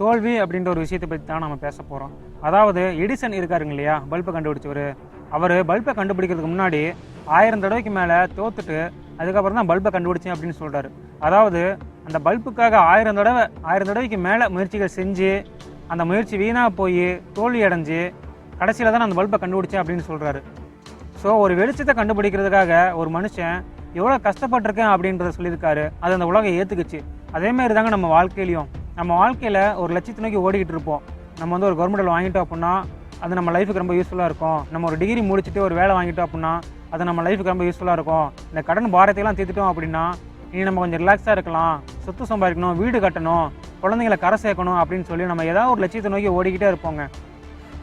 தோல்வி அப்படின்ற ஒரு விஷயத்தை பற்றி தான் நம்ம பேச போகிறோம் அதாவது எடிசன் இருக்காருங்க இல்லையா பல்பை கண்டுபிடிச்சவர். அவர் பல்பை கண்டுபிடிக்கிறதுக்கு முன்னாடி ஆயிரம் தடவைக்கு மேலே தோத்துட்டு அதுக்கப்புறம் தான் பல்பை கண்டுபிடிச்சேன் அப்படின்னு சொல்கிறாரு அதாவது அந்த பல்புக்காக ஆயிரம் தடவை ஆயிரம் தடவைக்கு மேலே முயற்சிகள் செஞ்சு அந்த முயற்சி வீணாக போய் தோல்வி அடைஞ்சு கடைசியில் தான் அந்த பல்பை கண்டுபிடிச்சேன் அப்படின்னு சொல்கிறாரு ஸோ ஒரு வெளிச்சத்தை கண்டுபிடிக்கிறதுக்காக ஒரு மனுஷன் எவ்வளோ கஷ்டப்பட்டிருக்கேன் அப்படின்றத சொல்லியிருக்காரு. அது அந்த உலகம் ஏற்றுக்குச்சு அதேமாரி தாங்க நம்ம வாழ்க்கையிலையும். நம்ம வாழ்க்கையில் ஒரு லட்சத்தை நோக்கி ஓடிக்கிட்டு இருப்போம். நம்ம வந்து ஒரு கவர்மெண்டில் வாங்கிட்டோம் அப்படின்னா அது நம்ம லைஃபுக்கு ரொம்ப யூஸ்ஃபுல்லாக இருக்கும். நம்ம ஒரு டிகிரி முடிச்சுட்டு ஒரு வேலை வாங்கிட்டோம் அப்படின்னா அது நம்ம லைஃபுக்கு ரொம்ப யூஸ்ஃபுல்லாக இருக்கும். இந்த கடன் பாரத்தையெல்லாம் தீர்த்துட்டோம் அப்படின்னா இனி நம்ம கொஞ்சம் ரிலாக்ஸாக இருக்கலாம். சொத்து சம்பாதிக்கணும் வீடு கட்டணும் குழந்தைங்களை கரை சேர்க்கணும் அப்படின்னு சொல்லி நம்ம ஏதாவது ஒரு லட்சியத்தை நோக்கி ஓடிக்கிட்டே இருப்போங்க.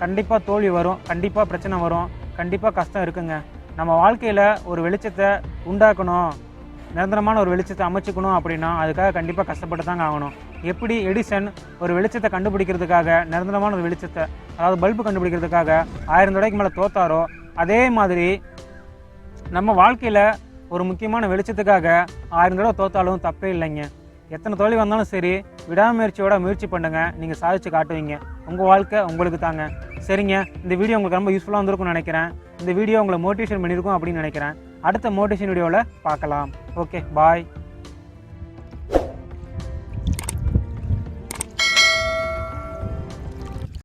கண்டிப்பாக தோல்வி வரும் கண்டிப்பாக பிரச்சனை வரும் கண்டிப்பாக கஷ்டம் இருக்குங்க. நம்ம வாழ்க்கையில் ஒரு வெளிச்சத்தை உண்டாக்கணும். நிரந்தரமான ஒரு வெளிச்சத்தை அமைச்சுக்கணும் அப்படின்னா அதுக்காக கண்டிப்பாக கஷ்டப்பட்டு தாங்க ஆகணும். எப்படி எடிசன் ஒரு வெளிச்சத்தை கண்டுபிடிக்கிறதுக்காக நிரந்தரமான ஒரு வெளிச்சத்தை அதாவது பல்பு கண்டுபிடிக்கிறதுக்காக ஆயிரம் தடவைக்கு மேலே தோத்தாரோ அதே மாதிரி நம்ம வாழ்க்கையில் ஒரு முக்கியமான வெளிச்சத்துக்காக ஆயிரம் தடவை தோத்தாலும் தப்பே இல்லைங்க. எத்தனை தோல்வி வந்தாலும் சரி விடாமுயற்சியோட முயற்சி பண்ணுங்க. நீங்கள் சாதிச்சு காட்டுவீங்க. உங்கள் வாழ்க்கை உங்களுக்கு தாங்க. சரிங்க. இந்த வீடியோ உங்களுக்கு ரொம்ப யூஸ்ஃபுல்லாக வந்திருக்கும்னு நினைக்கிறேன். இந்த வீடியோ உங்களை மோட்டிவேஷன் பண்ணியிருக்கும் அப்படின்னு நினைக்கிறேன். அடுத்த மோட்டிவேஷன் வீடியோவில் பார்க்கலாம். Okay bye